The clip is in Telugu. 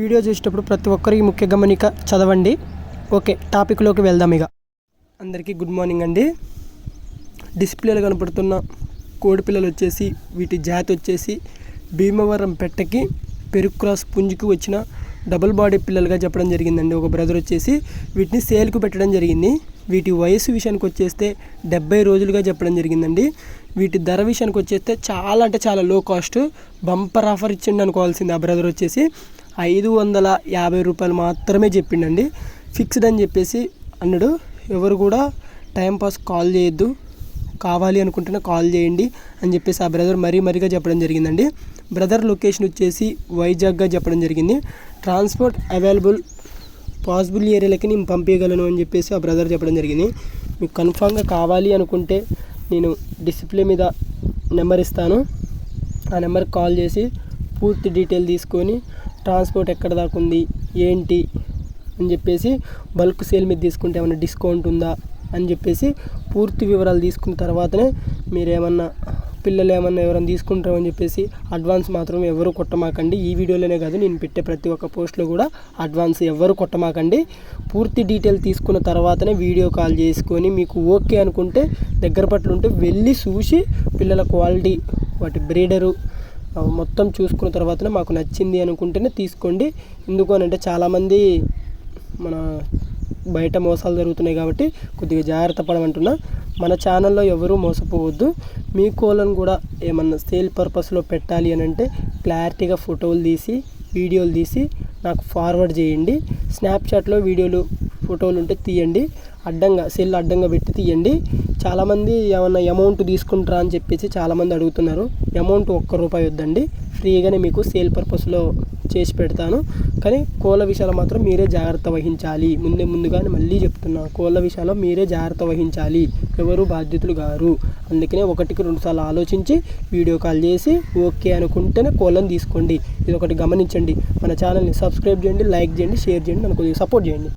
వీడియో చూసేటప్పుడు ప్రతి ఒక్కరికి ముఖ్య గమనిక చదవండి. ఓకే టాపిక్లోకి వెళ్దాం ఇక. అందరికీ గుడ్ మార్నింగ్ అండి. డిస్ప్లేలో కనపడుతున్న కోడిపిల్లలు వచ్చేసి వీటి జాతి వచ్చేసి భీమవరం పెట్టకి పెరుక్రాస్ క్రాస్ వచ్చిన డబుల్ బాడీ పిల్లలుగా చెప్పడం జరిగిందండి. ఒక బ్రదర్ వచ్చేసి వీటిని సేల్కు పెట్టడం జరిగింది. వీటి వయసు విషయానికి వచ్చేస్తే డెబ్బై రోజులుగా చెప్పడం జరిగిందండి. వీటి ధర విషయానికి వచ్చేస్తే చాలా అంటే చాలా లో కాస్ట్ బంపర్ ఆఫర్ ఇచ్చిండి అనుకోవాల్సింది ఆ బ్రదర్ వచ్చేసి. ఐదు వందల యాభై రూపాయలు మాత్రమే చెప్పిండండి. ఫిక్స్డ్ అని చెప్పేసి అన్నాడు. ఎవరు కూడా టైంపాస్ కాల్ చేయొద్దు. కావాలి అనుకుంటేనే కాల్ చేయండి అని చెప్పేసి ఆ బ్రదర్ మరీ మరీగా చెప్పడం జరిగిందండి. బ్రదర్ లొకేషన్ వచ్చేసి వైజాగ్గా చెప్పడం జరిగింది. ట్రాన్స్పోర్ట్ అవైలబుల్ పాసిబుల్ ఏరియాలకి నేను పంపించగలను అని చెప్పేసి ఆ బ్రదర్ చెప్పడం జరిగింది. మీకు కన్ఫామ్గా కావాలి అనుకుంటే నేను డిస్ప్లే మీద నెంబర్ ఇస్తాను. ఆ నెంబర్కి కాల్ చేసి పూర్తి డీటెయిల్ తీసుకొని ట్రాన్స్పోర్ట్ ఎక్కడ దాకా ఉంది ఏంటి అని చెప్పేసి బల్క్ సేల్ మీద తీసుకుంటే ఏమైనా డిస్కౌంట్ ఉందా అని చెప్పేసి పూర్తి వివరాలు తీసుకున్న తర్వాతనే మీరు ఏమన్నా పిల్లలు ఏమన్నా ఎవరైనా తీసుకుంటారని చెప్పేసి అడ్వాన్స్ మాత్రం ఎవరు కొట్టమాకండి. ఈ వీడియోలోనే కాదు నేను పెట్టే ప్రతి ఒక్క పోస్ట్లో కూడా అడ్వాన్స్ ఎవరు కొట్టమాకండి. పూర్తి డీటెయిల్ తీసుకున్న తర్వాతనే వీడియో కాల్ చేసుకొని మీకు ఓకే అనుకుంటే దగ్గర పట్ల ఉంటే వెళ్ళి చూసి పిల్లల క్వాలిటీ వాటి బ్రీడరు మొత్తం చూసుకున్న తర్వాతనే మాకు నచ్చింది అనుకుంటేనే తీసుకోండి. ఎందుకు అని అంటే చాలామంది మన బయట మోసాలు జరుగుతున్నాయి కాబట్టి కొద్దిగా జాగ్రత్త పడమంటున్నా. మన ఛానల్లో ఎవరూ మోసపోవద్దు. మీ కోళ్ళను కూడా ఏమన్నా సేల్ పర్పస్లో పెట్టాలి అని అంటే క్లారిటీగా ఫోటోలు తీసి వీడియోలు తీసి నాకు ఫార్వర్డ్ చేయండి. స్నాప్చాట్లో వీడియోలు ఫోటోలు ఉంటే తీయండి. అడ్డంగా సెల్ అడ్డంగా పెట్టి తీయండి. చాలామంది ఏమన్నా అమౌంట్ తీసుకుంటారా అని చెప్పేసి చాలామంది అడుగుతున్నారు. అమౌంట్ ఒక్క రూపాయి వద్దండి. ఫ్రీగానే మీకు సేల్ పర్పస్లో చేసి పెడతాను. కానీ కోళ్ళ విషయాలు మాత్రం మీరే జాగ్రత్త వహించాలి. ముందే ముందుగానే మళ్ళీ చెప్తున్నాను కోళ్ళ విషయాల్లో మీరే జాగ్రత్త వహించాలి. ఎవరు బాధ్యతలు గారు. అందుకనే ఒకటికి రెండు సార్లు ఆలోచించి వీడియో కాల్ చేసి ఓకే అనుకుంటేనే కోళ్ళని తీసుకోండి. ఇది ఒకటి గమనించండి. మన ఛానల్ని సబ్స్క్రైబ్ చేయండి లైక్ చేయండి షేర్ చేయండి నన్ను కొద్దిగా సపోర్ట్ చేయండి.